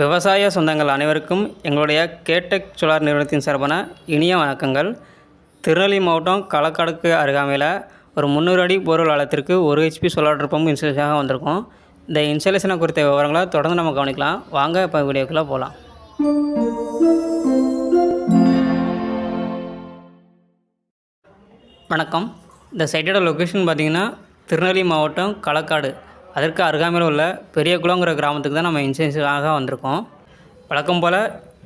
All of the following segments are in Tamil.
விவசாய சொந்தங்கள் அனைவருக்கும் எங்களுடைய கேடெக் சோலார் நிறுவனத்தின் சார்பான இனிய வணக்கங்கள். திருநெல்வேலி மாவட்டம் களக்காடுக்கு அருகாமையில் ஒரு முந்நூறு அடி போர்வெல் ஆழத்திற்கு ஒரு ஹெச்பி சோலார் பம்ப் இன்ஸ்டலேஷனாக வந்திருக்கோம். இந்த இன்ஸ்டலேஷனை குறித்த விவரங்களை தொடர்ந்து நம்ம கவனிக்கலாம். வாங்க இப்போ வீடியோக்குள்ளே போகலாம் வணக்கம். இந்த சைட்டோட லொக்கேஷன் பார்த்திங்கன்னா திருநெல்வேலி மாவட்டம் களக்காடு அதற்கு அருகாமையில் உள்ள பெரியகுளங்கிற கிராமத்துக்கு தான் நம்ம இன்சூரன்ஸுக்காக வந்திருக்கோம். வழக்கம் போல்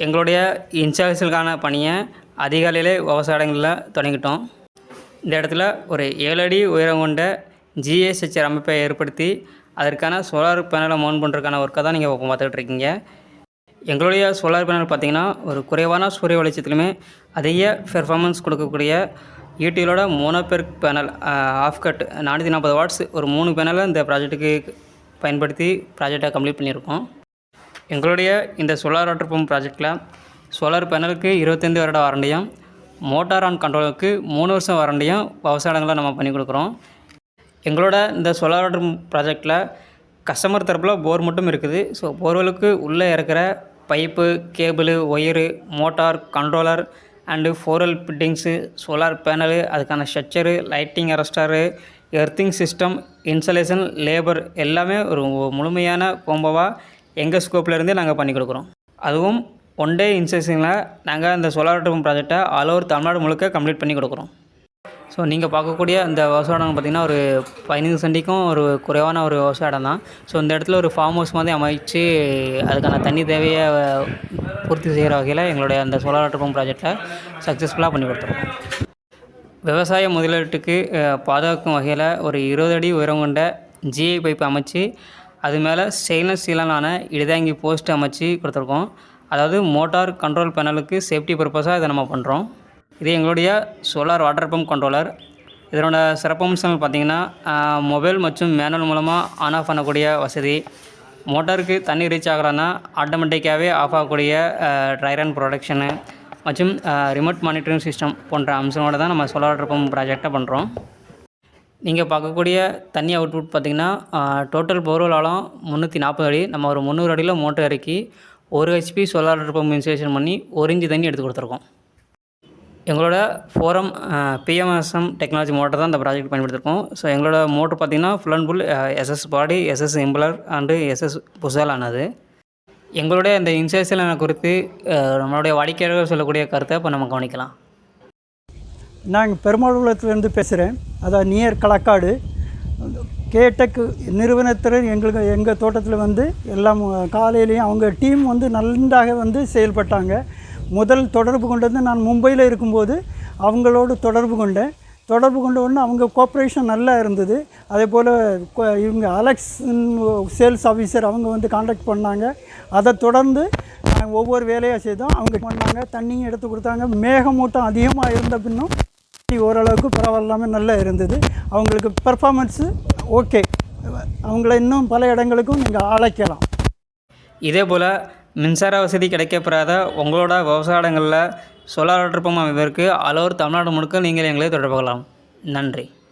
எங்களுடைய இன்சூரன்ஸுக்கான பணியை அதிகாலையிலே விவசாயங்களில் தொடங்கிட்டோம். இந்த இடத்துல ஒரு ஏழு அடி உயரம் கொண்ட ஜிஎஸ்ஹெச்ஆர் அமைப்பை ஏற்படுத்தி அதற்கான சோலார் பேனலை மவுண்ட் பண்ணுறதுக்கான ஒர்க்கை தான் நீங்கள் பார்த்துக்கிட்டு இருக்கீங்க. எங்களுடைய சோலார் பேனல் பார்த்தீங்கன்னா ஒரு குறைவான சூரிய வெளிச்சத்துலையுமே அதிக பெர்ஃபார்மன்ஸ் கொடுக்கக்கூடிய ஈடிஎலோட mono PERC panel half cut நானூற்றி நாற்பது வாட்ஸ் ஒரு மூணு பேனலை இந்த ப்ராஜெக்ட்டுக்கு பயன்படுத்தி ப்ராஜெக்டை கம்ப்ளீட் பண்ணியிருக்கோம். எங்களுடைய இந்த சோலார் வாட்டர் பம்ப் ப்ராஜெக்டில் சோலார் பேனலுக்கு இருபத்தைந்து வருட வாரண்டியும் மோட்டார் ஆன் கண்ட்ரோலுக்கு மூணு வருஷம் வாரண்டியும் விவசாயங்களை நம்ம பண்ணி கொடுக்குறோம். எங்களோட இந்த சோலார் வாட்டர் ப்ராஜெக்டில் கஸ்டமர் தரப்பில் போர் மட்டும் இருக்குது. ஸோ போர்வெலுக்கு உள்ளே இருக்கிற pipe cable wire motor controller and ஃபோரல் fittings solar panel அதுக்கான structure lighting arrester earthing system installation labour எல்லாமே ஒரு முழுமையான கோம்போவாக எங்கள் ஸ்கோப்லேருந்தே நாங்கள் பண்ணி கொடுக்குறோம். அதுவும் ஒன் டே இன்சலேஷனில் நாங்கள் இந்த சோலார் வாட்டர் ப்ராஜெக்டை ஆல் ஓவர் தமிழ்நாடு முழுக்க கம்ப்ளீட் பண்ணி கொடுக்குறோம். ஸோ நீங்கள் பார்க்கக்கூடிய இந்த விவசாய இடம்னு பார்த்திங்கன்னா ஒரு பதினைந்து சென்டிக்கும் ஒரு குறைவான ஒரு விவசாய இடம் தான். ஸோ இந்த இடத்துல ஒரு ஃபார்ம் ஹவுஸ் மாதிரி அமைச்சு அதுக்கான தண்ணி தேவையை பூர்த்தி செய்கிற வகையில் எங்களுடைய அந்த சோலார் வாட்டர் பம்ப் ப்ராஜெக்டை சக்ஸஸ்ஃபுல்லாக பண்ணி கொடுத்துருக்கோம். விவசாய முதலீட்டுக்கு பாதுகாக்கும் வகையில் ஒரு இருபது அடி உயரம் கொண்ட ஜிஐ பைப் அமைச்சு அது மேலே ஸ்டெயின்லெஸ் ஸ்டீலான இடுதாங்கி போஸ்ட் அமைச்சு கொடுத்துருக்கோம். அதாவது மோட்டார் கண்ட்ரோல் பேனலுக்கு சேஃப்டி பர்பஸாக இதை நம்ம பண்ணுறோம் இது எங்களுடைய சோலார் வாட்டர் பம்ப் கண்ட்ரோலர் இதனோட சிறப்பம்சங்கள் பார்த்திங்கன்னா மொபைல் மற்றும் மேனுவல் மூலமாக ஆன் ஆஃப் பண்ணக்கூடிய வசதி. மோட்டாருக்கு தண்ணி ரீச் ஆகலைன்னா ஆட்டோமேட்டிக்காகவே ஆஃப் ஆகக்கூடிய ட்ரைரன் ப்ரொடக்ஷனு மற்றும் ரிமோட் மானிட்டரிங் சிஸ்டம் போன்ற அம்சங்களோட தான் நம்ம சோலார் வாட்டர் பம்ப் ப்ராஜெக்டை பண்ணுறோம் நீங்கள் பார்க்கக்கூடிய தண்ணி அவுட்புட் பார்த்திங்கன்னா டோட்டல் போர்வெல் ஆழம் முந்நூற்றி நாற்பது அடி. நம்ம ஒரு முந்நூறு அடியில் மோட்டர் இறக்கி ஒரு HP solar water pump installation பண்ணி ஒரு இன்ச்சு தண்ணி எடுத்து கொடுத்துருக்கோம். எங்களோட ஃபோரம் பிஎம்எஸ்எம் டெக்னாலஜி மோட்டர் தான் இந்த ப்ராஜெக்ட் பயன்படுத்திருக்கோம். ஸோ எங்களோட மோட்டர் பார்த்திங்கன்னா full and full SS body SS impeller and SS புசால் ஆனது. எங்களுடைய இந்த இன்சேஷன் குறித்து நம்மளுடைய வாடிக்கையாளர்கள் சொல்லக்கூடிய கருத்தை இப்போ நம்ம கவனிக்கலாம். நாங்கள் பெருமாளுலத்துலேருந்து பேசுகிறேன் அதான் நியர் களக்காடு. கேடெக் நிறுவனத்தினர் எங்களுக்கு எங்கள் தோட்டத்தில் வந்து எல்லாம் காலையிலையும் அவங்க டீம் வந்து நன்றாக வந்து செயல்பட்டாங்க. முதல் தொடர்பு கொண்டது நான் மும்பையில் இருக்கும்போது அவங்களோடு தொடர்பு கொண்டேன். தொடர்பு கொண்ட உடனே அவங்க கோஆப்ரேஷன் நல்லா இருந்தது. அதே போல் இவங்க அலெக்ஸ் சேல்ஸ் ஆஃபீஸர் அவங்க வந்து காண்டாக்ட் பண்ணாங்க. அதை தொடர்ந்து நாங்கள் ஒவ்வொரு வேலையாக செய்தோம். அவங்க பண்ணாங்க தண்ணியும் எடுத்து கொடுத்தாங்க. மேகமூட்டம் அதிகமாக இருந்த பின்னும் ஓரளவுக்கு பரவாயில்லாமல் நல்லா இருந்தது. அவங்களுக்கு பெர்ஃபார்மன்ஸு ஓகே அவங்கள இன்னும் பல இடங்களுக்கும் நீங்கள் அழைக்கலாம். இதே போல் மின்சார வசதி கிடைக்கப்பெறாத உங்களோட விவசாயங்களில் சோலார் வாட்டர் அமைப்பதற்கு ஆல் ஓவர் தமிழ்நாடு முழுக்க நீங்கள் எங்களை தொடர்பு கொள்ளலாம். நன்றி.